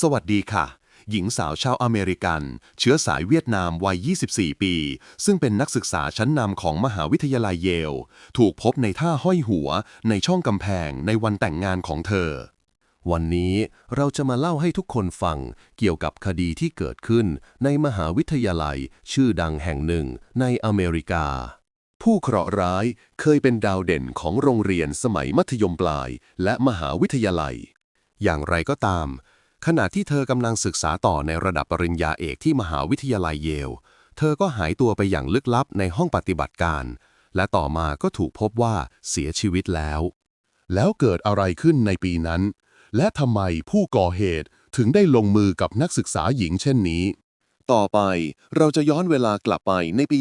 สวัสดีค่ะ หญิงสาวชาวอเมริกัน เชื้อสายเวียดนามวัย 24 ปี ซึ่งเป็นนักศึกษาชั้นนำของมหาวิทยาลัยเยล ถูกพบในท่าห้อยหัวในช่องกำแพงในวันแต่งงานของเธอ วันนี้เราจะมาเล่าให้ทุกคนฟังเกี่ยวกับคดีที่เกิดขึ้นในมหาวิทยาลัยชื่อดังแห่งหนึ่งในอเมริกา ผู้เคราะห์ร้ายเคยเป็นดาวเด่นของโรงเรียนสมัยมัธยมปลายและมหาวิทยาลัย อย่างไรก็ตาม ขณะที่เธอกำลังศึกษาต่อในระดับปริญญาเอกที่มหาวิทยาลัยเยล เธอก็หายตัวไปอย่างลึกลับในห้องปฏิบัติการ และต่อมาก็ถูกพบว่าเสียชีวิตแล้ว แล้วเกิดอะไรขึ้นในปีนั้น และทำไมผู้ก่อเหตุถึงได้ลงมือกับนักศึกษาหญิงเช่นนี้ ต่อไปเราจะย้อนเวลากลับไปในปี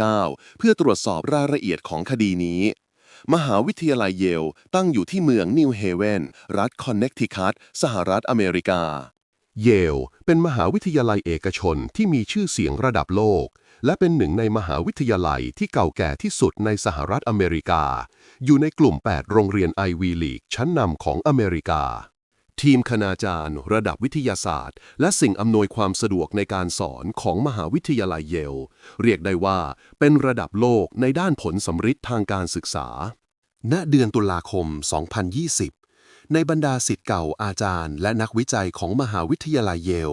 2009 เพื่อตรวจสอบรายละเอียดของคดีนี้ มหาวิทยาลัยเยล ตั้งอยู่ที่เมืองนิวเฮเวนรัฐคอนเนคทิคัตสหรัฐอเมริกา เยล เป็นมหาวิทยาลัยเอกชนที่มีชื่อเสียงระดับโลก และเป็นหนึ่งในมหาวิทยาลัยที่เก่าแก่ที่สุดในสหรัฐอเมริกา อยู่ในกลุ่ม 8 โรงเรียนไอวีลีกชั้นนำของอเมริกา ทีมคณาจารย์ ระดับวิทยาศาสตร์ และสิ่งอำนวยความสะดวกในการสอนของมหาวิทยาลัยเยล เรียกได้ว่าเป็นระดับโลกในด้านผลสำฤทธิ์ทางการศึกษา ณ เดือนตุลาคม 2020 ในบรรดาสิทธิ์เก่าอาจารย์ และนักวิจัยของมหาวิทยาลัยเยล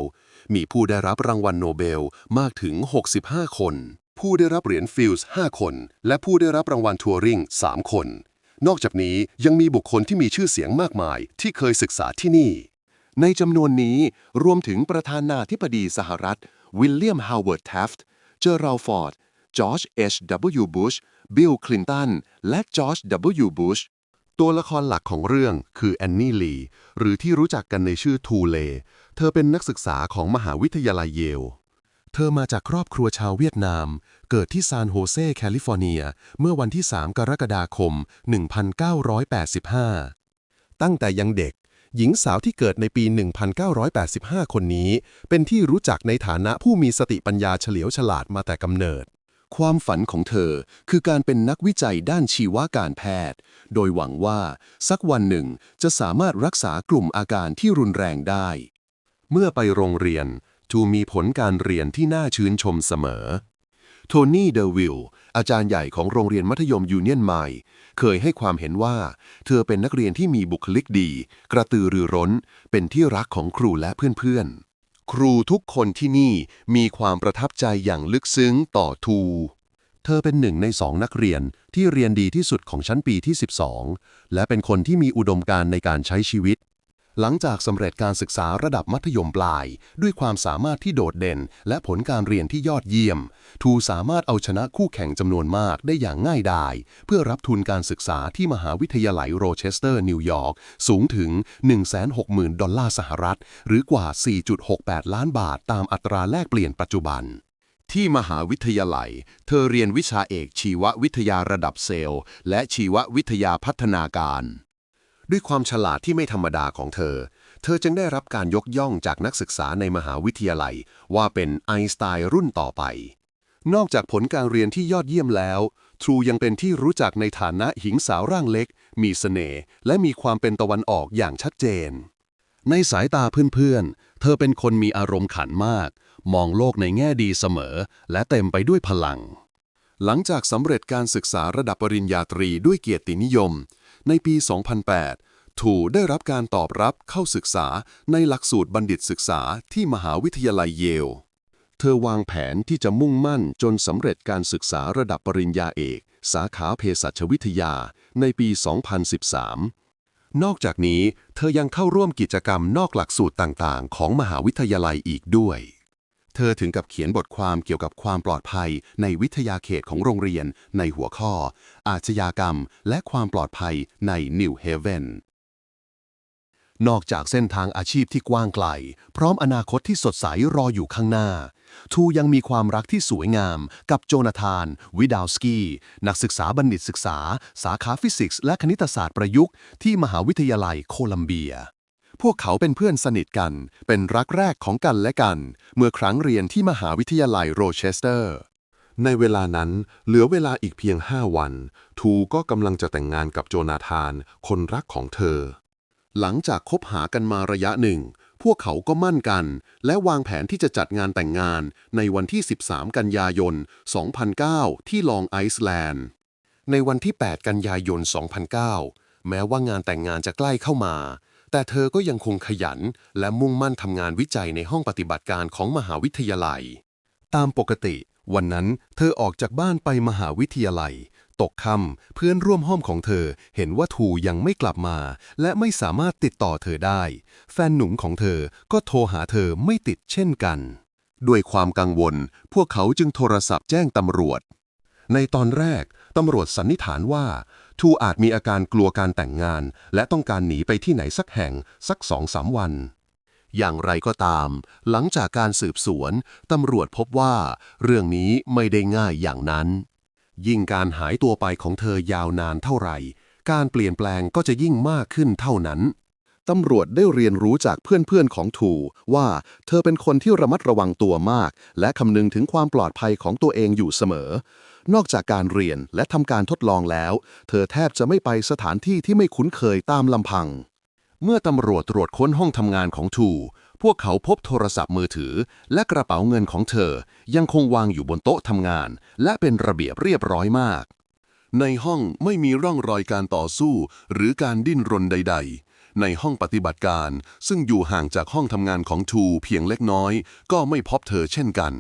มีผู้ได้รับรางวัลโนเบลมากถึง 65 คน ผู้ได้รับเหรียญฟิลส์5คน และผู้ได้รับรางวัลทัวริง3คน นอกจากนี้ยังมีบุคคลที่มีชื่อเสียงมากมาย ที่เคยศึกษาที่นี่ ในจำนวนนี้รวมถึงประธานาธิบดีสหรัฐ วิลเลียมฮาวเวิร์ดแทฟต์เจอรัลฟอร์ดจอร์จเอชวบุชบิลคลินตันและจอร์จวบุชตัวละครหลักของเรื่องคือแอนนี่ลีหรือที่รู้จักกันในชื่อทูเล เธอเป็นนักศึกษาของมหาวิทยาลัยเยล เธอมาจากครอบครัวชาวเวียดนาม เกิดที่ซานโฮเซแคลิฟอร์เนีย เมื่อวันที่ 3 กรกฎาคม 1985 ตั้งแต่ยังเด็ก หญิงสาวที่เกิดในปี 1985 คนนี้ เป็นที่รู้จักในฐานะผู้มีสติปัญญาเฉลียวฉลาดมาแต่กำเนิด ความฝันของเธอคือการเป็นนักวิจัยด้านชีวการแพทย์ โดยหวังว่า สักวันหนึ่งจะสามารถรักษากลุ่มอาการที่รุนแรงได้ เมื่อไปโรงเรียน ทูมีผลการเรียนที่น่าชื่นชมเสมอ โทนี่เดวิลอาจารย์ใหญ่ของโรงเรียนมัธยมยูเนียนไมล์เคยให้ความเห็นว่า เธอเป็นนักเรียนที่มีบุคลิกดี กระตือรือร้น เป็นที่รักของครูและเพื่อนๆ ครูทุกคนที่นี่มีความประทับใจอย่างลึกซึ้งต่อทู เธอเป็นหนึ่งในสองนักเรียนที่เรียนดีที่สุดของชั้นปีที่ 12 และเป็นคนที่มีอุดมการณ์ในการใช้ชีวิต หลังจากสำเร็จการศึกษาระดับมัธยมปลาย ด้วยความสามารถที่โดดเด่น และผลการเรียนที่ยอดเยี่ยม ทูสามารถเอาชนะคู่แข่งจำนวนมากได้อย่างง่ายดาย เพื่อรับทุนการศึกษาที่มหาวิทยาลัยโรเชสเตอร์นิวยอร์กสูงถึง 160,000 ดอลลาร์สหรัฐ หรือกว่า 4.68 ล้านบาทตามอัตราแลกเปลี่ยนปัจจุบันที่มหาวิทยาลัย เธอเรียนวิชาเอกชีววิทยาระดับเซลล์ และชีววิทยาพัฒนาการ ด้วยความฉลาดที่ไม่ธรรมดาของเธอ เธอจึงได้รับการยกย่องจากนักศึกษาในมหาวิทยาลัย ว่าเป็นไอน์สไตน์รุ่นต่อไป นอกจากผลการเรียนที่ยอดเยี่ยมแล้ว ทรูยังเป็นที่รู้จักในฐานะหญิงสาวร่างเล็ก มีเสน่ห์และมีความเป็นตะวันออกอย่างชัดเจน ในสายตาเพื่อนๆ เธอเป็นคนมีอารมณ์ขันมาก มองโลกในแง่ดีเสมอ และเต็มไปด้วยพลังหลังจากสำเร็จการศึกษาระดับปริญญาตรีด้วยเกียรตินิยม ในปี 2008ทูได้รับการตอบรับเข้าศึกษาในหลักสูตรบัณฑิตศึกษาที่มหาวิทยาลัยเยล เธอวางแผนที่จะมุ่งมั่นจนสำเร็จการศึกษาระดับปริญญาเอก สาขาเภสัชวิทยาในปี 2013นอกจากนี้เธอยังเข้าร่วมกิจกรรมนอกหลักสูตรต่าง ๆ ของมหาวิทยาลัยอีกด้วย เธอถึงกับเขียนบทความเกี่ยวกับความปลอดภัยในวิทยาเขตของโรงเรียนในหัวข้อ อาชญากรรมและความปลอดภัยในนิวเฮเวนนอกจากเส้นทางอาชีพที่กว้างไกล พร้อมอนาคตที่สดใสรออยู่ข้างหน้า ทูยังมีความรักที่สวยงามกับโจนาธาน วิดาวสกี้ นักศึกษาบัณฑิตศึกษา สาขาฟิสิกส์และคณิตศาสตร์ประยุกต์ที่มหาวิทยาลัยโคลัมเบีย พวกเขาเป็นเพื่อนสนิทกัน เป็นรักแรกของกันและกัน เมื่อครั้งเรียนที่มหาวิทยาลัยโรเชสเตอร์ ในเวลานั้นเหลือเวลาอีกเพียง5วัน ทูก็กำลังจะแต่งงานกับโจนาธาน คนรักของเธอ หลังจากคบหากันมาระยะหนึ่ง พวกเขาก็มั่นกัน และวางแผนที่จะจัดงานแต่งงานในวันที่ 13 กันยายน 2009 ที่ลองไอซ์แลนด์ ในวันที่ 8 กันยายน 2009 แม้ว่างานแต่งงานจะใกล้เข้ามา แต่เธอก็ยังคงขยัน และมุ่งมั่นทำงานวิจัยในห้องปฏิบัติการของมหาวิทยาลัย ตามปกติ วันนั้นเธอออกจากบ้านไปมหาวิทยาลัย ตกค่ำเพื่อนร่วมห้องของเธอ เห็นว่าทูยังไม่กลับมา และไม่สามารถติดต่อเธอได้ แฟนหนุ่มของเธอก็โทรหาเธอไม่ติดเช่นกัน ด้วยความกังวล พวกเขาจึงโทรศัพท์แจ้งตำรวจ ในตอนแรกตำรวจสันนิษฐานว่า ทูอาจมีอาการกลัวการแต่งงาน และต้องการหนีไปที่ไหนสักแห่งสักสองสามวัน อย่างไรก็ตาม หลังจากการสืบสวน ตำรวจพบว่า เรื่องนี้ไม่ได้ง่ายอย่างนั้น ยิ่งการหายตัวไปของเธอยาวนานเท่าไหร่ การเปลี่ยนแปลงก็จะยิ่งมากขึ้นเท่านั้นตำรวจได้เรียนรู้จากเพื่อนๆของทูว่าเธอเป็นคนที่ระมัดระวังตัวมาก และคำนึงถึงความปลอดภัยของตัวเองอยู่เสมอ นอกจากการเรียนและทำการทดลองแล้ว เธอแทบจะไม่ไปสถานที่ที่ไม่คุ้นเคยตามลำพัง เมื่อตำรวจตรวจค้นห้องทำงานของทู พวกเขาพบโทรศัพท์มือถือ และกระเป๋าเงินของเธอ ยังคงวางอยู่บนโต๊ะทำงาน และเป็นระเบียบเรียบร้อยมาก ในห้องไม่มีร่องรอยการต่อสู้ หรือการดิ้นรนใด ๆในห้องปฏิบัติการ ซึ่งอยู่ห่างจากห้องทำงานของทูเพียงเล็กน้อย ก็ไม่พบเธอเช่นกัน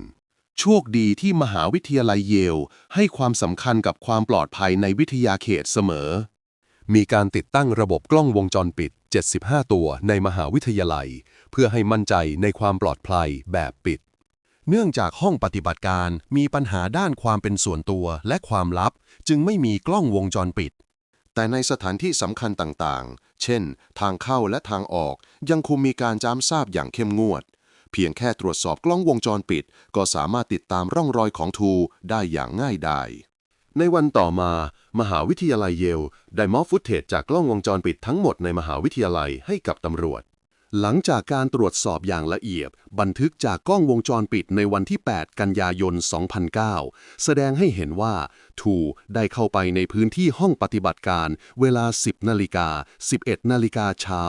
โชคดีที่มหาวิทยาลัยเยล ให้ความสำคัญกับความปลอดภัยในวิทยาเขตเสมอ มีการติดตั้งระบบกล้องวงจรปิด 75 ตัวในมหาวิทยาลัย เพื่อให้มั่นใจในความปลอดภัยแบบปิด เนื่องจากห้องปฏิบัติการมีปัญหาด้านความเป็นส่วนตัวและความลับ จึงไม่มีกล้องวงจรปิด แต่ในสถานที่สำคัญต่างๆ เช่น ทางเข้าและทางออกยังคงมีการจำทราบอย่างเข้มงวด พียงแค่ตรวจสอบกล้องวงจรปิด ก็สามารถติดตามร่องรอยของทูได้อย่างง่ายดายในวันต่อมา มหาวิทยาลัยเยล ได้มอบฟุตเทจจากกล้องวงจรปิดทั้งหมดในมหาวิทยาลัยให้กับตำรวจ หลังจากการตรวจสอบอย่างละเอียด บันทึกจากกล้องวงจรปิดในวันที่ 8 กันยายน 2009 แสดงให้เห็นว่า ทูได้เข้าไปในพื้นที่ห้องปฏิบัติการ เวลา 10 นาฬิกา 11 นาฬิกาเช้า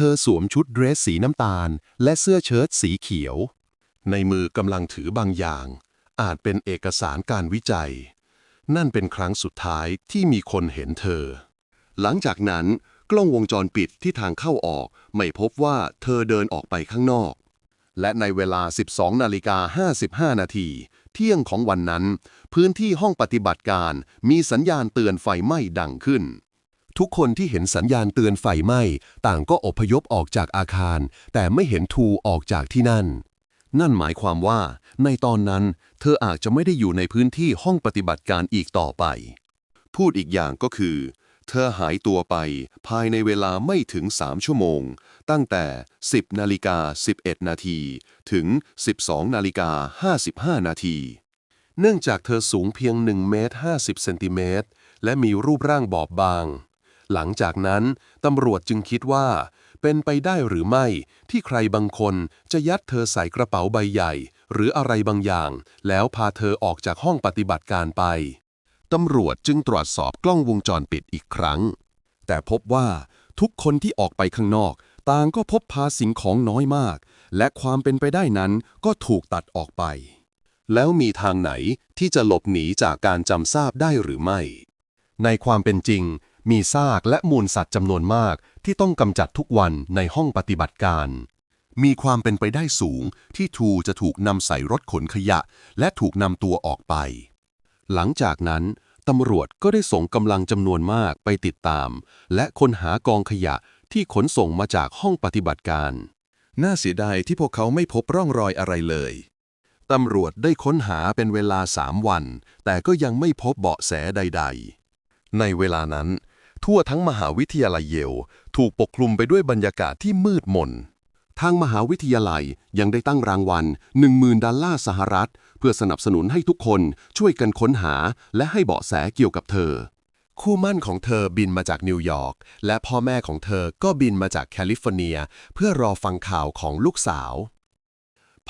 เธอสวมชุดเดรสสีน้ำตาล และเสื้อเชิ้ตสีเขียว ในมือกำลังถือบางอย่าง อาจเป็นเอกสารการวิจัย นั่นเป็นครั้งสุดท้ายที่มีคนเห็นเธอ หลังจากนั้น กล้องวงจรปิดที่ทางเข้าออกไม่พบว่าเธอเดินออกไปข้างนอก และในเวลา 12นาฬิกา55 นาที เที่ยงของวันนั้น พื้นที่ห้องปฏิบัติการมีสัญญาณเตือนไฟไหม้ดังขึ้น ทุกคนที่เห็นสัญญาณเตือนไฟไหม้ต่างก็อพยพออกจากอาคาร แต่ไม่เห็นทูออกจากที่นั่น นั่นหมายความว่า ในตอนนั้น เธออาจจะไม่ได้อยู่ในพื้นที่ห้องปฏิบัติการอีกต่อไป พูดอีกอย่างก็คือ เธอหายตัวไปภายในเวลาไม่ถึง 3 ชั่วโมง ตั้งแต่ 10นาฬิกา11 นาทีถึง 12นาฬิกา55 นาทีเนื่องจากเธอสูงเพียง1เมตร50เซนติเมตรและมีรูปร่างบอบบาง หลังจากนั้นตำรวจจึงคิดว่า เป็นไปได้หรือไม่ที่ใครบางคนจะยัดเธอใส่กระเป๋าใบใหญ่ หรืออะไรบางอย่าง แล้วพาเธอออกจากห้องปฏิบัติการไปตำรวจจึงตรวจสอบกล้องวงจรปิดอีกครั้ง แต่พบว่าทุกคนที่ออกไปข้างนอก ต่างก็พบพาสิ่งของน้อยมาก และความเป็นไปได้นั้นก็ถูกตัดออกไป แล้วมีทางไหนที่จะหลบหนีจากการจำทราบได้หรือไม่ ในความเป็นจริง มีซากและมูลสัตว์จำนวนมากที่ต้องกำจัดทุกวันในห้องปฏิบัติการ มีความเป็นไปได้สูงที่ทูจะถูกนำใส่รถขนขยะ และถูกนำตัวออกไป หลังจากนั้นตำรวจก็ได้ส่งกำลังจำนวนมากไปติดตาม และค้นหากองขยะที่ขนส่งมาจากห้องปฏิบัติการ น่าเสียดายที่พวกเขาไม่พบร่องรอยอะไรเลยตำรวจได้ค้นหาเป็นเวลาสามวัน แต่ก็ยังไม่พบเบาะแสใด ๆ ในเวลานั้น ทั่วทั้งมหาวิทยาลัยเยล ถูกปกคลุมไปด้วยบรรยากาศที่มืดมน ทางมหาวิทยาลัยยังได้ตั้งรางวัล 10,000 ดอลลาร์สหรัฐ เพื่อสนับสนุนให้ทุกคนช่วยกันค้นหา และให้เบาะแสเกี่ยวกับเธอ คู่มั่นของเธอบินมาจากนิวยอร์ก และพ่อแม่ของเธอก็บินมาจากแคลิฟอร์เนีย เพื่อรอฟังข่าวของลูกสาว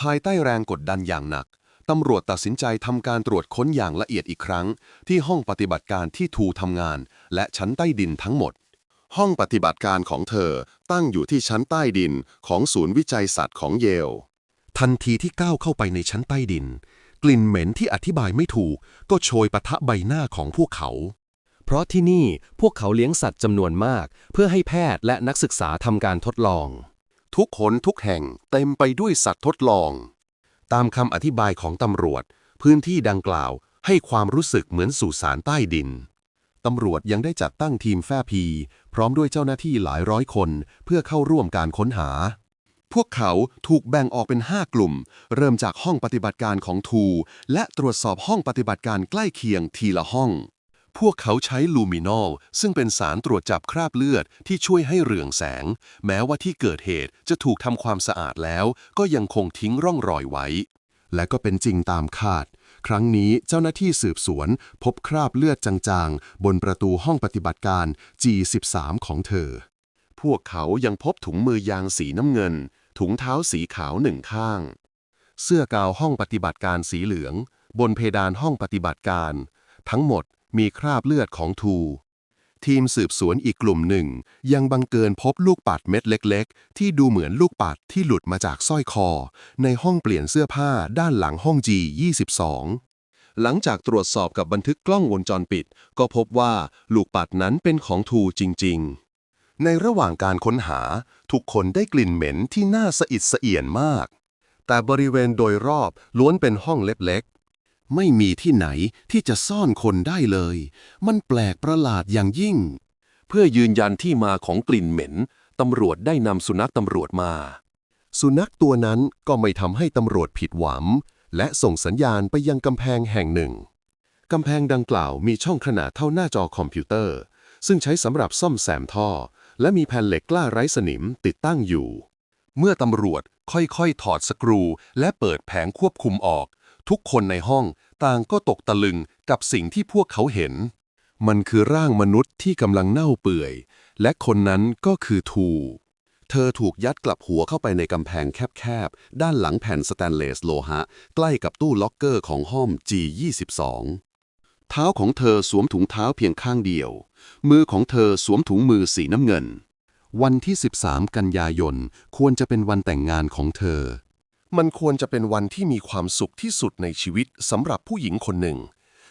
ภายใต้แรงกดดันอย่างหนักตำรวจตัดสินใจทำการตรวจค้นอย่างละเอียดอีกครั้ง ที่ห้องปฏิบัติการที่ทูทำงาน และชั้นใต้ดินทั้งหมด ห้องปฏิบัติการของเธอตั้งอยู่ที่ชั้นใต้ดินของศูนย์วิจัยสัตว์ของเยล ทันทีที่ก้าวเข้าไปในชั้นใต้ดิน กลิ่นเหม็นที่อธิบายไม่ถูก ก็โชยปะทะใบหน้าของพวกเขา เพราะที่นี่พวกเขาเลี้ยงสัตว์จำนวนมาก เพื่อให้แพทย์และนักศึกษาทำการทดลอง ทุกคนทุกแห่งเต็มไปด้วยสัตว์ทดลอง ตามคำอธิบายของตำรวจ พื้นที่ดังกล่าวให้ความรู้สึกเหมือนสุสานใต้ดิน ตำรวจยังได้จัดตั้งทีมแฟพี พร้อมด้วยเจ้าหน้าที่หลายร้อยคน เพื่อเข้าร่วมการค้นหา พวกเขาถูกแบ่งออกเป็น 5 กลุ่ม เริ่มจากห้องปฏิบัติการของทู และตรวจสอบห้องปฏิบัติการใกล้เคียงทีละห้อง พวกเขาใช้ลูมินอลซึ่งเป็นสารตรวจจับคราบเลือดที่ช่วยให้เรืองแสง แม้ว่าที่เกิดเหตุจะถูกทำความสะอาดแล้ว ก็ยังคงทิ้งร่องรอยไว้ และก็เป็นจริงตามคาด ครั้งนี้เจ้าหน้าที่สืบสวน พบคราบเลือดจางๆ บนประตูห้องปฏิบัติการ G13 ของเธอ พวกเขายังพบถุงมือยางสีน้ำเงิน ถุงเท้าสีขาวหนึ่งข้าง เสื้อกาวห้องปฏิบัติการสีเหลือง บนเพดานห้องปฏิบัติการ ทั้งหมดมีคราบเลือดของทู ทีมสืบสวนอีกกลุ่มหนึ่ง ยังบังเกินพบลูกปัดเม็ดเล็ก ๆ ที่ดูเหมือนลูกปัดที่หลุดมาจากสร้อยคอ ในห้องเปลี่ยนเสื้อผ้าด้านหลังห้อง G22 หลังจากตรวจสอบกับบันทึกกล้องวงจรปิด ก็พบว่าลูกปัดนั้นเป็นของทูจริง ๆ ในระหว่างการค้นหา ทุกคนได้กลิ่นเหม็นที่น่าสะอิดสะเอียนมาก แต่บริเวณโดยรอบล้วนเป็นห้องเล็กๆ ไม่มีที่ไหนที่จะซ่อนคนได้เลย มันแปลกประหลาดอย่างยิ่ง เพื่อยืนยันที่มาของกลิ่นเหม็น ตำรวจได้นำสุนัขตำรวจมา สุนัขตัวนั้นก็ไม่ทำให้ตำรวจผิดหวัง และส่งสัญญาณไปยังกำแพงแห่งหนึ่ง กำแพงดังกล่าวมีช่องขนาดเท่าหน้าจอคอมพิวเตอร์ ซึ่งใช้สำหรับซ่อมแซมท่อ และมีแผ่นเหล็กกล้าไร้สนิมติดตั้งอยู่ เมื่อตำรวจค่อยๆ ถอดสกรู และเปิดแผงควบคุมออก ทุกคนในห้องต่างก็ตกตะลึงกับสิ่งที่พวกเขาเห็น มันคือร่างมนุษย์ที่กำลังเน่าเปื่อย และคนนั้นก็คือทู เธอถูกยัดกลับหัวเข้าไปในกำแพงแคบๆ ด้านหลังแผ่นสแตนเลสโลหะ ใกล้กับตู้ล็อกเกอร์ของห้อง G22 เท้าของเธอสวมถุงเท้าเพียงข้างเดียว มือของเธอสวมถุงมือสีน้ำเงิน วันที่ 13 กันยายน ควรจะเป็นวันแต่งงานของเธอ มันควรจะเป็นวันที่มีความสุขที่สุดในชีวิตสำหรับผู้หญิงคนหนึ่ง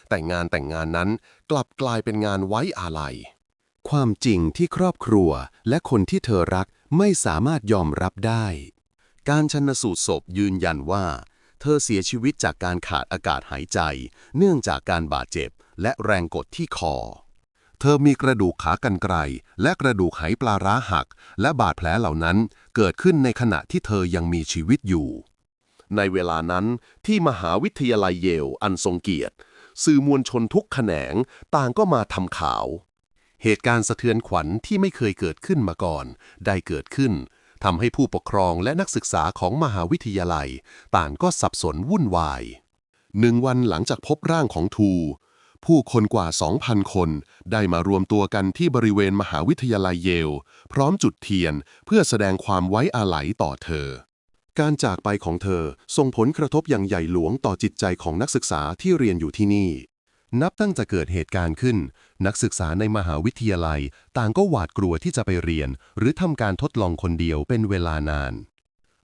แต่งานแต่งงานนั้นกลับกลายเป็นงานไว้อาลัย ความจริงที่ครอบครัวและคนที่เธอรักไม่สามารถยอมรับได้ การชันสูตรศพยืนยันว่า เธอเสียชีวิตจากการขาดอากาศหายใจ เนื่องจากการบาดเจ็บ และแรงกดที่คอ เธอมีกระดูกขากรรไกรและกระดูกไหปลาร้าหัก และบาดแผลเหล่านั้นเกิดขึ้นในขณะที่เธอยังมีชีวิตอยู่ ในเวลานั้นที่มหาวิทยาลัยเยลอันทรงเกียรติ สื่อมวลชนทุกแขนงต่างก็มาทำข่าว เหตุการณ์สะเทือนขวัญที่ไม่เคยเกิดขึ้นมาก่อน ได้เกิดขึ้นทำให้ผู้ปกครองและนักศึกษาของมหาวิทยาลัย ต่างก็สับสนวุ่นวายหนึ่งวันหลังจากพบร่างของทู ผู้คนกว่า 2,000 คน ได้มารวมตัวกันที่บริเวณมหาวิทยาลัยเยล พร้อมจุดเทียนเพื่อแสดงความไว้อาลัยต่อเธอ การจากไปของเธอส่งผลกระทบอย่างใหญ่หลวงต่อจิตใจของนักศึกษาที่เรียนอยู่ที่นี่ นับตั้งแต่เกิดเหตุการณ์ขึ้น นักศึกษาในมหาวิทยาลัย ต่างก็หวาดกลัวที่จะไปเรียน หรือทำการทดลองคนเดียวเป็นเวลานาน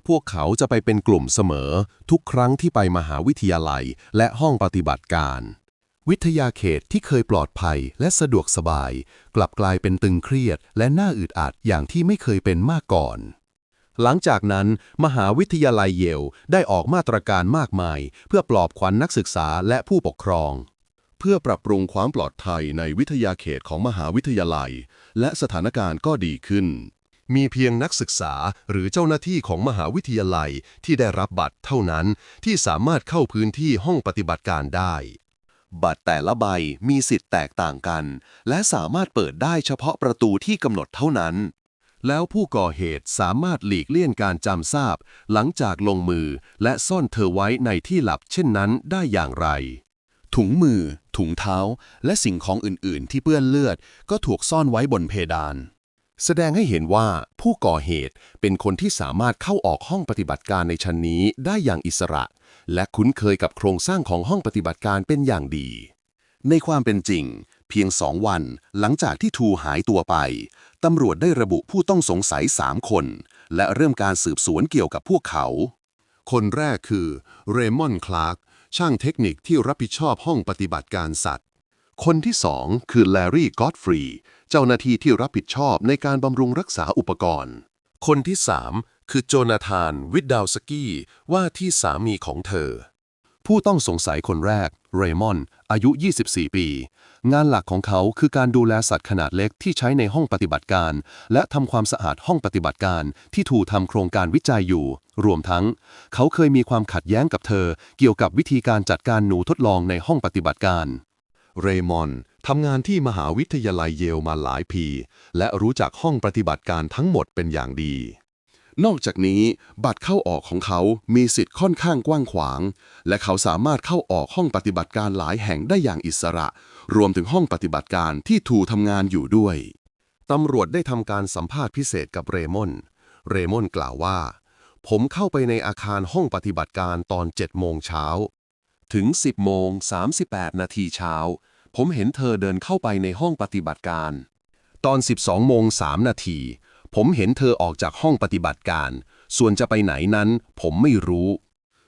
พวกเขาจะไปเป็นกลุ่มเสมอ ทุกครั้งที่ไปมหาวิทยาลัยและห้องปฏิบัติการ วิทยาเขตที่เคยปลอดภัยและสะดวกสบาย กลับกลายเป็นตึงเครียดและน่าอึดอัดอย่างที่ไม่เคยเป็นมาก่อน หลังจากนั้น มหาวิทยาลัยเยลได้ออกมาตรการมากมาย เพื่อปลอบขวัญนักศึกษาและผู้ปกครอง เพื่อปรับปรุงความปลอดภัยในวิทยาเขตของมหาวิทยาลัย และสถานการณ์ก็ดีขึ้น มีเพียงนักศึกษาหรือเจ้าหน้าที่ของมหาวิทยาลัยที่ได้รับบัตรเท่านั้นที่สามารถเข้าพื้นที่ห้องปฏิบัติการได้บัตรแต่ละใบมีสิทธิ์แตกต่างกัน และสามารถเปิดได้เฉพาะประตูที่กำหนดเท่านั้น แล้วผู้ก่อเหตุสามารถหลีกเลี่ยงการจำทราบ หลังจากลงมือและซ่อนเธอไว้ในที่ลับเช่นนั้นได้อย่างไร ถุงมือ ถุงเท้า และสิ่งของอื่น ๆ ที่เปื้อนเลือด ก็ถูกซ่อนไว้บนเพดาน แสดงให้เห็นว่าผู้ก่อเหตุเป็นคนที่สามารถเข้าออกห้องปฏิบัติการในชั้นนี้ได้อย่างอิสระ และคุ้นเคยกับโครงสร้างของห้องปฏิบัติการเป็นอย่างดีในความเป็นจริง เพียงสองวัน หลังจากที่ทูหายตัวไป ตำรวจได้ระบุผู้ต้องสงสัยสามคน และเริ่มการสืบสวนเกี่ยวกับพวกเขา คนแรกคือเรมอนคลาร์กช่างเทคนิคที่รับผิดชอบห้องปฏิบัติการสัตว์ คนที่สองคือแลรี่กอตฟรีเจ้าหน้าที่ที่รับผิดชอบในการบำรุงรักษาอุปกรณ์ คนที่สามคือโจนาธานวิดดาวสกี้ว่าที่สามีของเธอ ผู้ต้องสงสัยคนแรก เรมอน อายุ 24 ปี งานหลักของเขาคือการดูแลสัตว์ขนาดเล็กที่ใช้ในห้องปฏิบัติการ และทำความสะอาดห้องปฏิบัติการที่ถูกทำโครงการวิจัยอยู่ รวมทั้ง เขาเคยมีความขัดแย้งกับเธอ เกี่ยวกับวิธีการจัดการหนูทดลองในห้องปฏิบัติการ เรมอนทำงานที่มหาวิทยาลัยเยลมาหลายปี และรู้จักห้องปฏิบัติการทั้งหมดเป็นอย่างดี นอกจากนี้ บัตรเข้าออกของเขามีสิทธิ์ค่อนข้างกว้างขวาง และเขาสามารถเข้าออกห้องปฏิบัติการหลายแห่งได้อย่างอิสระ รวมถึงห้องปฏิบัติการที่ทูทำงานอยู่ด้วย ตำรวจได้ทำการสัมภาษณ์พิเศษกับเรมอน เรมอนกล่าวว่า ผมเข้าไปในอาคารห้องปฏิบัติการตอน7โมงเช้าถึง 10โมง38 นาทีเช้า ผมเห็นเธอเดินเข้าไปในห้องปฏิบัติการ ตอน 12โมง3นาที ผมเห็นเธอออกจากห้องปฏิบัติการ ส่วนจะไปไหนนั้น ผมไม่รู้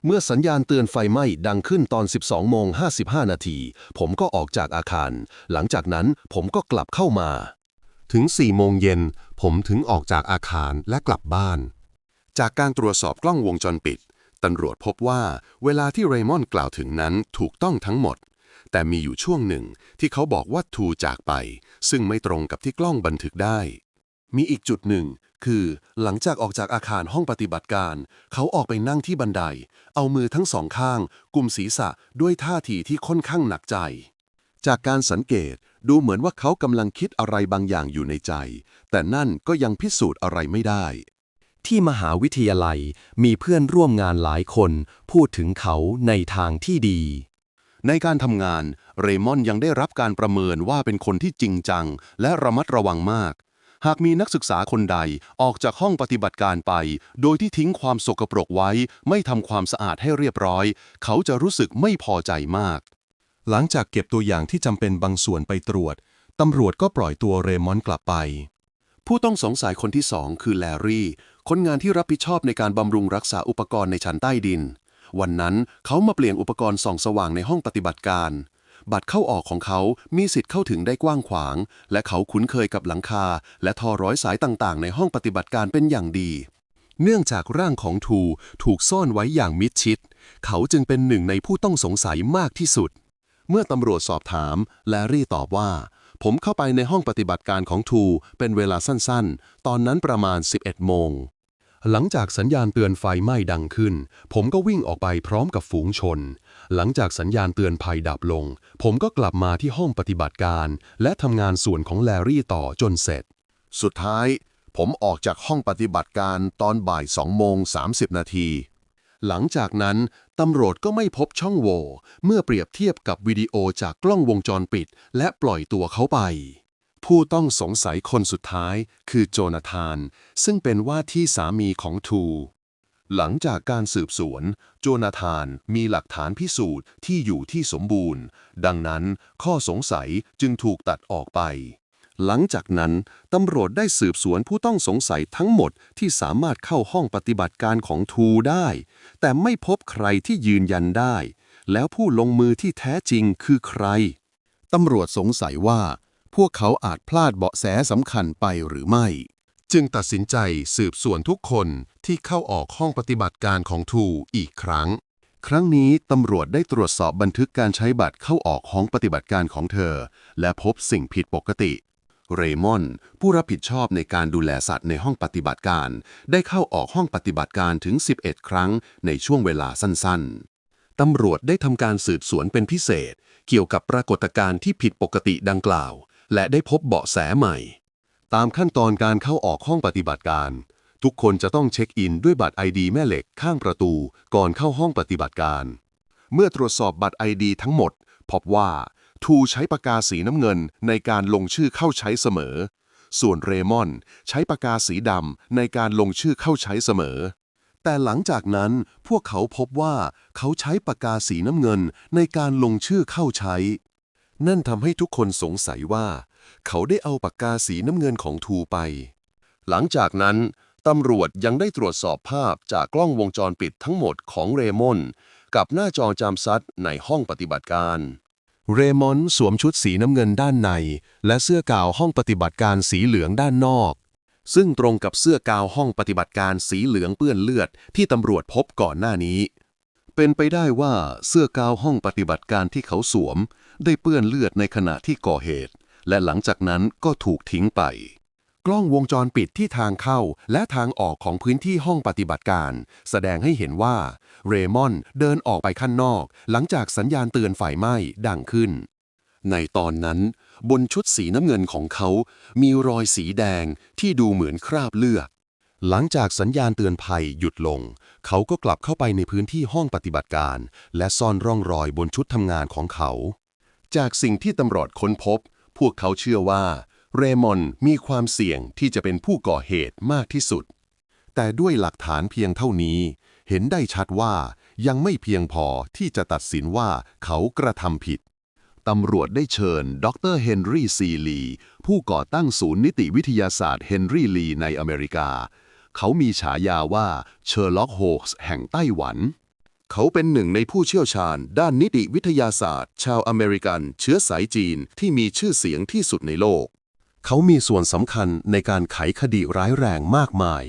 เมื่อสัญญาณเตือนไฟไหม้ดังขึ้นตอน 12โมง55 นาที ผมก็ออกจากอาคาร หลังจากนั้นผมก็กลับเข้ามา ถึง 4 โมงเย็น ผมถึงออกจากอาคารและกลับบ้าน จากการตรวจสอบกล้องวงจรปิดตำรวจพบว่าเวลาที่เรมอนกล่าวถึงนั้นถูกต้องทั้งหมด แต่มีอยู่ช่วงหนึ่งที่เขาบอกว่าทูจากไป ซึ่งไม่ตรงกับที่กล้องบันทึกได้ มีอีกจุดหนึ่ง คือหลังจากออกจากอาคารห้องปฏิบัติการ เขาออกไปนั่งที่บันได เอามือทั้งสองข้างกุมศีรษะด้วยท่าทีที่ค่อนข้างหนักใจ จากการสังเกตดูเหมือนว่าเขากำลังคิดอะไรบางอย่างอยู่ในใจ แต่นั่นก็ยังพิสูจน์อะไรไม่ได้ ที่มหาวิทยาลัยมีเพื่อนร่วมงานหลายคน พูดถึงเขาในทางที่ดี ในการทำงาน เรมอนยังได้รับการประเมินว่าเป็นคนที่จริงจัง และระมัดระวังมาก หากมีนักศึกษาคนใดออกจากห้องปฏิบัติการไป โดยที่ทิ้งความสกปรกไว้ ไม่ทำความสะอาดให้เรียบร้อย เขาจะรู้สึกไม่พอใจมาก หลังจากเก็บตัวอย่างที่จำเป็นบางส่วนไปตรวจตำรวจก็ปล่อยตัวเรมอนกลับไป ผู้ต้องสงสัยคนที่สองคือแลรี่ คนงานที่รับผิดชอบในการบำรุงรักษาอุปกรณ์ในชั้นใต้ดิน วันนั้นเขามาเปลี่ยนอุปกรณ์ส่องสว่างในห้องปฏิบัติการ บัตรเข้าออกของเขา มีสิทธิ์เข้าถึงได้กว้างขวาง และเขาคุ้นเคยกับหลังคา และท่อร้อยสายต่างๆ ในห้องปฏิบัติการเป็นอย่างดี เนื่องจากร่างของทูถูกซ่อนไว้อย่างมิดชิด เขาจึงเป็นหนึ่งในผู้ต้องสงสัยมากที่สุด เมื่อตำรวจสอบถาม แลรี่ตอบว่า ผมเข้าไปในห้องปฏิบัติการของทูเป็นเวลาสั้นๆ ตอนนั้นประมาณ 11 โมงหลังจากสัญญาณเตือนไฟไหม้ดังขึ้น ผมก็วิ่งออกไปพร้อมกับฝูงชน หลังจากสัญญาณเตือนภัยดับลง ผมก็กลับมาที่ห้องปฏิบัติการ และทำงานส่วนของแลรี่ต่อจนเสร็จ สุดท้าย ผมออกจากห้องปฏิบัติการตอนบ่าย2โมง30 นาที หลังจากนั้นตำรวจก็ไม่พบช่องโหว่เมื่อเปรียบเทียบกับวิดีโอจากกล้องวงจรปิด และปล่อยตัวเขาไป ผู้ต้องสงสัยคนสุดท้ายคือโจนาธาน ซึ่งเป็นว่าที่สามีของทู หลังจากการสืบสวน โจนาธานมีหลักฐานพิสูจน์ที่อยู่ที่สมบูรณ์ ดังนั้นข้อสงสัยจึงถูกตัดออกไป หลังจากนั้น ตำรวจได้สืบสวนผู้ต้องสงสัยทั้งหมดที่สามารถเข้าห้องปฏิบัติการของทูได้ แต่ไม่พบใครที่ยืนยันได้ แล้วผู้ลงมือที่แท้จริงคือใคร ตำรวจสงสัยว่า พวกเขาอาจพลาดเบาะแสสำคัญไปหรือไม่ จึงตัดสินใจสืบสวนทุกคนที่เข้าออกห้องปฏิบัติการของทูอีกครั้ง ครั้งนี้ตำรวจได้ตรวจสอบบันทึกการใช้บัตรเข้าออกห้องปฏิบัติการของเธอ และพบสิ่งผิดปกติ เรมอนผู้รับผิดชอบในการดูแลสัตว์ในห้องปฏิบัติการ ได้เข้าออกห้องปฏิบัติการถึง 11 ครั้งในช่วงเวลาสั้นๆ ตำรวจได้ทำการสืบสวนเป็นพิเศษ เกี่ยวกับปรากฏการณ์ที่ผิดปกติดังกล่าว และได้พบเบาะแสใหม่ ตามขั้นตอนการเข้าออกห้องปฏิบัติการ ทุกคนจะต้องเช็คอินด้วยบัตร ID แม่เหล็กข้างประตูก่อนเข้าห้องปฏิบัติการ เมื่อตรวจสอบบัตร ID ทั้งหมด พบว่า ทูใช้ปากกาสีน้ำเงินในการลงชื่อเข้าใช้เสมอ ส่วนเรมอนใช้ปากกาสีดำในการลงชื่อเข้าใช้เสมอ แต่หลังจากนั้นพวกเขาพบว่าเขาใช้ปากกาสีน้ำเงินในการลงชื่อเข้าใช้ นั่นทำให้ทุกคนสงสัยว่า เขาได้เอาปากกาสีน้ำเงินของทูไป หลังจากนั้นตำรวจยังได้ตรวจสอบภาพจากกล้องวงจรปิดทั้งหมดของเรมอนกับหน้าจอจำซัดในห้องปฏิบัติการ เรมอนสวมชุดสีน้ำเงินด้านใน และเสื้อกาวห้องปฏิบัติการสีเหลืองด้านนอก ซึ่งตรงกับเสื้อกาวห้องปฏิบัติการสีเหลืองเปื้อนเลือดที่ตำรวจพบก่อนหน้านี้ เป็นไปได้ว่าเสื้อกาวห้องปฏิบัติการที่เขาสวม ได้เปื้อนเลือดในขณะที่ก่อเหตุ และหลังจากนั้นก็ถูกทิ้งไป กล้องวงจรปิดที่ทางเข้าและทางออกของพื้นที่ห้องปฏิบัติการ แสดงให้เห็นว่า เรมอนเดินออกไปข้างนอก หลังจากสัญญาณเตือนไฟไหม้ดังขึ้น ในตอนนั้น บนชุดสีน้ำเงินของเขา มีรอยสีแดงที่ดูเหมือนคราบเลือดหลังจากสัญญาณเตือนภัยหยุดลง เขาก็กลับเข้าไปในพื้นที่ห้องปฏิบัติการ และซ่อนร่องรอยบนชุดทำงานของเขา จากสิ่งที่ตำรวจค้นพบ พวกเขาเชื่อว่า เรมอนมีความเสี่ยงที่จะเป็นผู้ก่อเหตุมากที่สุด แต่ด้วยหลักฐานเพียงเท่านี้ เห็นได้ชัดว่ายังไม่เพียงพอที่จะตัดสินว่าเขากระทำผิดตำรวจได้เชิญ ดรเฮนรี่ซีลี ผู้ก่อตั้งศูนย์นิติวิทยาศาสตร์เฮนรี่ลีในอเมริกา เขามีฉายาว่าเชอร์ล็อกโฮกส์แห่งไต้หวัน เขาเป็นหนึ่งในผู้เชี่ยวชาญ ด้านนิติวิทยาศาสตร์ ชาวอเมริกันเชื้อสายจีนที่มีชื่อเสียงที่สุดในโลก เขามีส่วนสำคัญในการไขคดีร้ายแรงมากมาย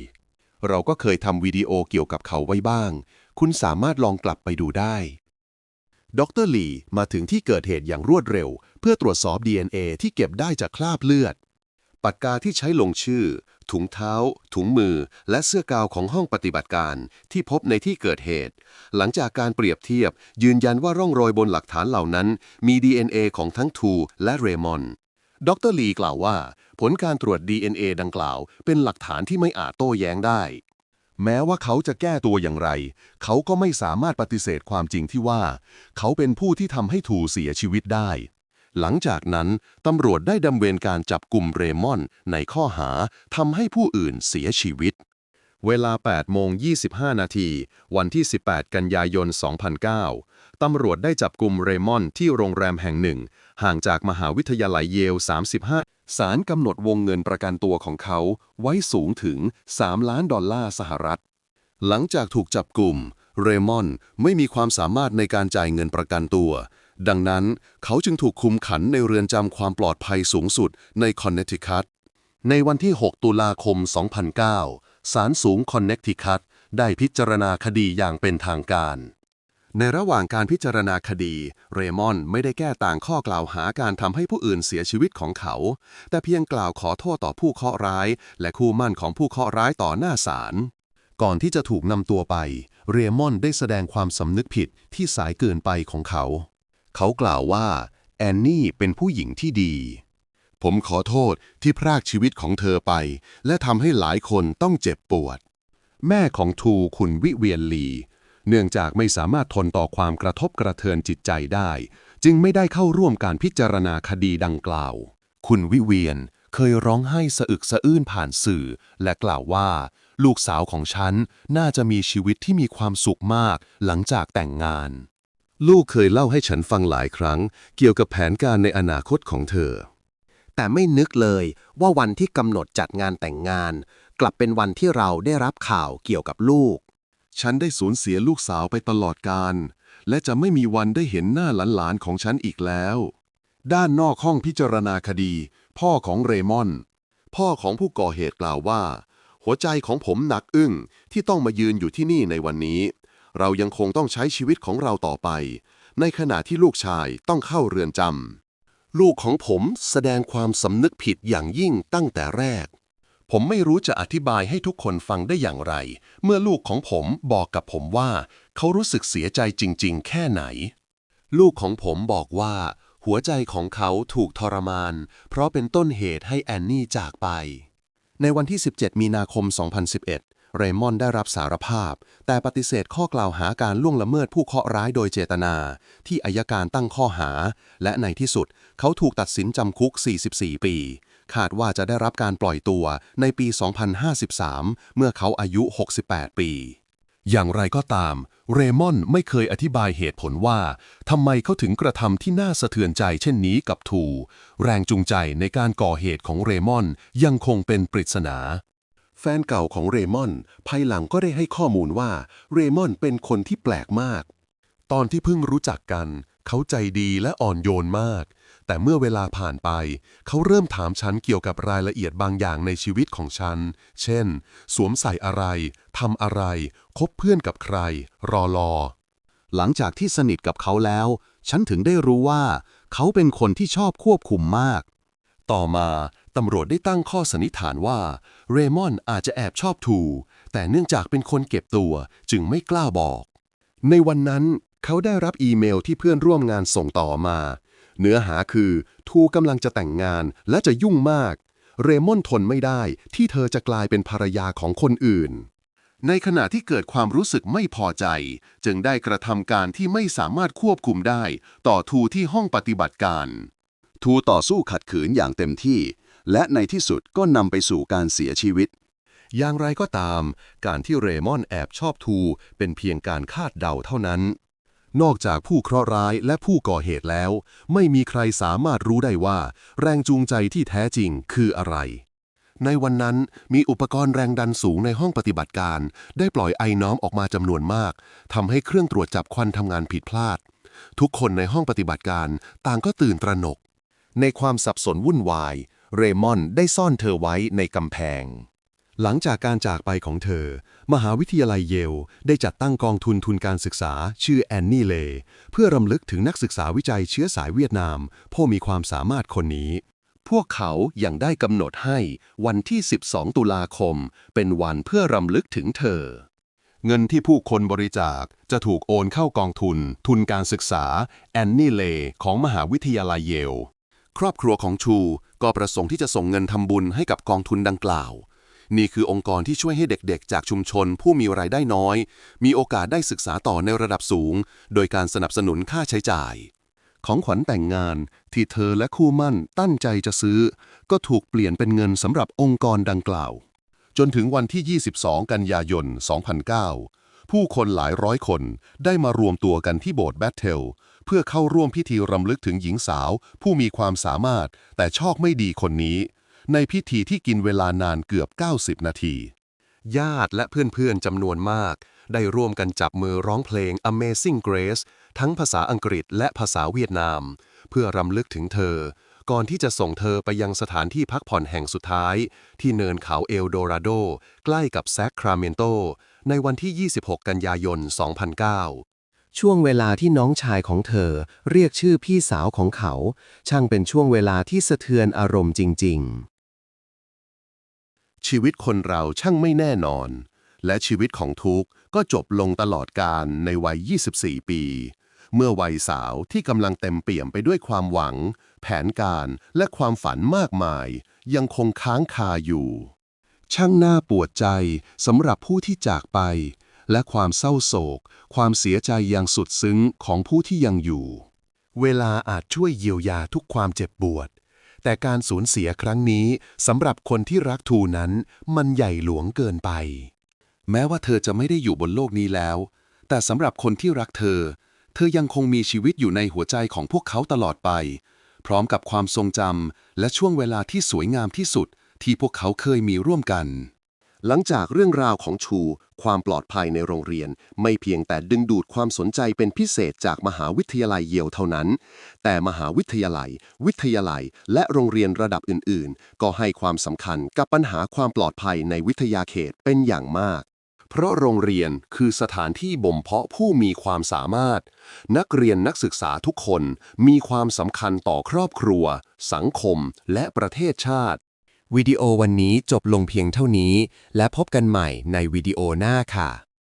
เราก็เคยทำวิดีโอเกี่ยวกับเขาไว้บ้าง คุณสามารถลองกลับไปดูได้ ดรลีมาถึงที่เกิดเหตุอย่างรวดเร็ว เพื่อตรวจสอบ DNA ที่เก็บได้จากคราบเลือด ปากกาที่ใช้ลงชื่อ ถุงเท้า ถุงมือ และเสื้อกาวของห้องปฏิบัติการที่พบในที่เกิดเหตุ หลังจากการเปรียบเทียบ ยืนยันว่าร่องรอยบนหลักฐานเหล่านั้น มี DNA ของทั้งทูและเรมอนดรลีกล่าวว่า ผลการตรวจ DNA ดังกล่าว เป็นหลักฐานที่ไม่อาจโต้แย้งได้ แม้ว่าเขาจะแก้ตัวอย่างไร เขาก็ไม่สามารถปฏิเสธความจริงที่ว่า เขาเป็นผู้ที่ทำให้ทูเสียชีวิตได้ หลังจากนั้นตำรวจได้ดำเนินการจับกลุ่มเรมอนในข้อหาทำให้ผู้อื่นเสียชีวิต เวลา8โมง25 นาที วันที่ 18 กันยายน 2009 ตำรวจได้จับกลุ่มเรมอนที่โรงแรมแห่งหนึ่ง ห่างจากมหาวิทยาลัยเยล 35 ศาลกำหนดวงเงินประกันตัวของเขาไว้สูงถึง 3 ล้านดอลลาร์สหรัฐ หลังจากถูกจับกลุ่มเรมอนไม่มีความสามารถในการจ่ายเงินประกันตัว ดังนั้นเขาจึงถูกคุมขันในเรือนจำความปลอดภัยสูงสุดในคอนเนตทิคัตในวันที่ 6 ตุลาคม 2009 ศาลสูงคอนเนตทิคัตได้พิจารณาคดีอย่างเป็นทางการ ในระหว่างการพิจารณาคดี เรมอนไม่ได้แก้ต่างข้อกล่าวหาการทำให้ผู้อื่นเสียชีวิตของเขา แต่เพียงกล่าวขอโทษต่อผู้เคราะห์ร้าย และคู่มั่นของผู้เคราะห์ร้ายต่อหน้าศาล ก่อนที่จะถูกนำตัวไป เรมอนได้แสดงความสำนึกผิดที่สายเกินไปของเขา เขากล่าวว่า แอนนี่เป็นผู้หญิงที่ดี ผมขอโทษที่พรากชีวิตของเธอไป และทำให้หลายคนต้องเจ็บปวด แม่ของทูคุณวิเวียนลี เนื่องจากไม่สามารถทนต่อความกระทบกระเทือนจิตใจได้ จึงไม่ได้เข้าร่วมการพิจารณาคดีดังกล่าว คุณวิเวียนเคยร้องไห้สะอึกสะอื้นผ่านสื่อ และกล่าวว่า ลูกสาวของฉันน่าจะมีชีวิตที่มีความสุขมากหลังจากแต่งงาน ลูกเคยเล่าให้ฉันฟังหลายครั้ง เกี่ยวกับแผนการในอนาคตของเธอ แต่ไม่นึกเลยว่าวันที่กำหนดจัดงานแต่งงาน กลับเป็นวันที่เราได้รับข่าวเกี่ยวกับลูก ฉันได้สูญเสียลูกสาวไปตลอดกาลและจะไม่มีวันได้เห็นหน้าหลานๆของฉันอีกแล้ว ด้านนอกห้องพิจารณาคดี พ่อของเรมอน พ่อของผู้ก่อเหตุกล่าวว่า หัวใจของผมหนักอึ้งที่ต้องมายืนอยู่ที่นี่ในวันนี้ เรายังคงต้องใช้ชีวิตของเราต่อไป ในขณะที่ลูกชายต้องเข้าเรือนจำลูกของผมแสดงความสำนึกผิดอย่างยิ่งตั้งแต่แรก ผมไม่รู้จะอธิบายให้ทุกคนฟังได้อย่างไร เมื่อลูกของผมบอกกับผมว่า เขารู้สึกเสียใจจริง ๆ แค่ไหน ลูกของผมบอกว่า หัวใจของเขาถูกทรมาน เพราะเป็นต้นเหตุให้แอนนี่จากไป ในวันที่ 17 มีนาคม 2011 เรมอนได้รับสารภาพ แต่ปฏิเสธข้อกล่าวหาการล่วงละเมิดผู้เคราะห์ร้ายโดยเจตนา ที่อายการตั้งข้อหา และในที่สุด เขาถูกตัดสินจำคุก 44 ปี คาดว่าจะได้รับการปล่อยตัวในปี 2053 เมื่อเขาอายุ 68 ปี อย่างไรก็ตาม เรมอนไม่เคยอธิบายเหตุผลว่าทำไมเขาถึงกระทำที่น่าสะเทือนใจเช่นนี้กับทู แรงจูงใจในการก่อเหตุของเรมอนยังคงเป็นปริศนา แฟนเก่าของเรมอน ภายหลังก็ได้ให้ข้อมูลว่า เรมอนเป็นคนที่แปลกมาก ตอนที่เพิ่งรู้จักกัน เขาใจดีและอ่อนโยนมาก แต่เมื่อเวลาผ่านไป เขาเริ่มถามฉันเกี่ยวกับรายละเอียดบางอย่างในชีวิตของฉัน เช่น สวมใส่อะไรทำอะไร คบเพื่อนกับใคร รอรอ หลังจากที่สนิทกับเขาแล้ว ฉันถึงได้รู้ว่า เขาเป็นคนที่ชอบควบคุมมาก ต่อมา ตำรวจได้ตั้งข้อสันนิษฐานว่า เรมอนอาจจะแอบชอบทู แต่เนื่องจากเป็นคนเก็บตัวจึงไม่กล้าบอก ในวันนั้นเขาได้รับอีเมลที่เพื่อนร่วมงานส่งต่อมา เนื้อหาคือทูกำลังจะแต่งงานและจะยุ่งมาก เรมอนทนไม่ได้ที่เธอจะกลายเป็นภรรยาของคนอื่น ในขณะที่เกิดความรู้สึกไม่พอใจ จึงได้กระทำการที่ไม่สามารถควบคุมได้ ต่อทูที่ห้องปฏิบัติการ ทูต่อสู้ขัดขืนอย่างเต็มที่ และในที่สุดก็นำไปสู่การเสียชีวิต อย่างไรก็ตาม การที่เรมอนแอบชอบทูเป็นเพียงการคาดเดาเท่านั้น นอกจากผู้เคราะห์ร้ายและผู้ก่อเหตุแล้ว ไม่มีใครสามารถรู้ได้ว่า แรงจูงใจที่แท้จริงคืออะไรในวันนั้นมีอุปกรณ์แรงดันสูงในห้องปฏิบัติการ ได้ปล่อยไอน้อมออกมาจำนวนมากทำให้เครื่องตรวจจับควันทำงานผิดพลาด ทุกคนในห้องปฏิบัติการต่างก็ตื่นตระหนก ในความสับสนวุ่นวาย เรมอนได้ซ่อนเธอไว้ในกำแพง หลังจากการจากไปของเธอ มหาวิทยาลัยเยล ได้จัดตั้งกองทุนทุนการศึกษาชื่อแอนนี่เล เพื่อรำลึกถึงนักศึกษาวิจัยเชื้อสายเวียดนามผู้มีความสามารถคนนี้ พวกเขายัางได้กำหนดให้วันที่ 12 ตุลาคม เป็นวันเพื่อรำลึกถึงเธอเงินที่ผู้คนบริจาคจะถูกโอนเข้ากองทุน ทุนการศึกษาแอนนี่เลของมหาวิทยาลัยเยล ครอบครัวของชู ก็ประสงค์ที่จะส่งเงินทำบุญให้กับกองทุนดังกล่าว นี่คือองค์กรที่ช่วยให้เด็กๆ จากชุมชนผู้มีรายได้น้อย มีโอกาสได้ศึกษาต่อในระดับสูง โดยการสนับสนุนค่าใช้จ่าย ของขวัญแต่งงานที่เธอและคู่มั่นตั้งใจจะซื้อ ก็ถูกเปลี่ยนเป็นเงินสำหรับองค์กรดังกล่าว จนถึงวันที่ 22 กันยายน 2009 ผู้คนหลายร้อยคนได้มารวมตัวกันที่โบสถ์แบทเทล เพื่อเข้าร่วมพิธีรำลึกถึงหญิงสาว ผู้มีความสามารถ แต่ชอกไม่ดีคนนี้ ในพิธีที่กินเวลานานเกือบ 90 นาที ญาติและเพื่อนๆจำนวนมาก ได้ร่วมกันจับมือร้องเพลง Amazing Grace ทั้งภาษาอังกฤษและภาษาเวียดนาม เพื่อรำลึกถึงเธอ ก่อนที่จะส่งเธอไปยังสถานที่พักผ่อนแห่งสุดท้าย ที่เนินเขาเอลโดราโด ใกล้กับแซคคราเมนโต ในวันที่ 26 กันยายน 2009 ช่วงเวลาที่น้องชายของเธอเรียกชื่อพี่สาวของเขา ช่างเป็นช่วงเวลาที่สะเทือนอารมณ์จริง ๆ ชีวิตคนเราช่างไม่แน่นอน และชีวิตของทุกก็จบลงตลอดการในวัย 24 ปี เมื่อวัยสาวที่กำลังเต็มเปี่ยมไปด้วยความหวัง แผนการและความฝันมากมาย ยังคงค้างคาอยู่ ช่างน่าปวดใจสำหรับผู้ที่จากไป และความเศร้าโศก ความเสียใจอย่างสุดซึ้งของผู้ที่ยังอยู่ เวลาอาจช่วยเยียวยาทุกความเจ็บปวด แต่การสูญเสียครั้งนี้สำหรับคนที่รักทูนั้นมันใหญ่หลวงเกินไป แม้ว่าเธอจะไม่ได้อยู่บนโลกนี้แล้ว แต่สำหรับคนที่รักเธอ เธอยังคงมีชีวิตอยู่ในหัวใจของพวกเขาตลอดไป พร้อมกับความทรงจำและช่วงเวลาที่สวยงามที่สุดที่พวกเขาเคยมีร่วมกัน หลังจากเรื่องราวของชู ความปลอดภัยในโรงเรียน ไม่เพียงแต่ดึงดูดความสนใจเป็นพิเศษจากมหาวิทยาลัยเยลเท่านั้น แต่มหาวิทยาลัย วิทยาลัย และโรงเรียนระดับอื่น ๆ ก็ให้ความสำคัญกับปัญหาความปลอดภัยในวิทยาเขตเป็นอย่างมาก เพราะโรงเรียนคือสถานที่บ่มเพาะผู้มีความสามารถ นักเรียนนักศึกษาทุกคนมีความสำคัญต่อครอบครัว สังคม และประเทศชาติ วิดีโอวันนี้จบลงเพียงเท่านี้ และพบกันใหม่ในวิดีโอหน้าค่ะ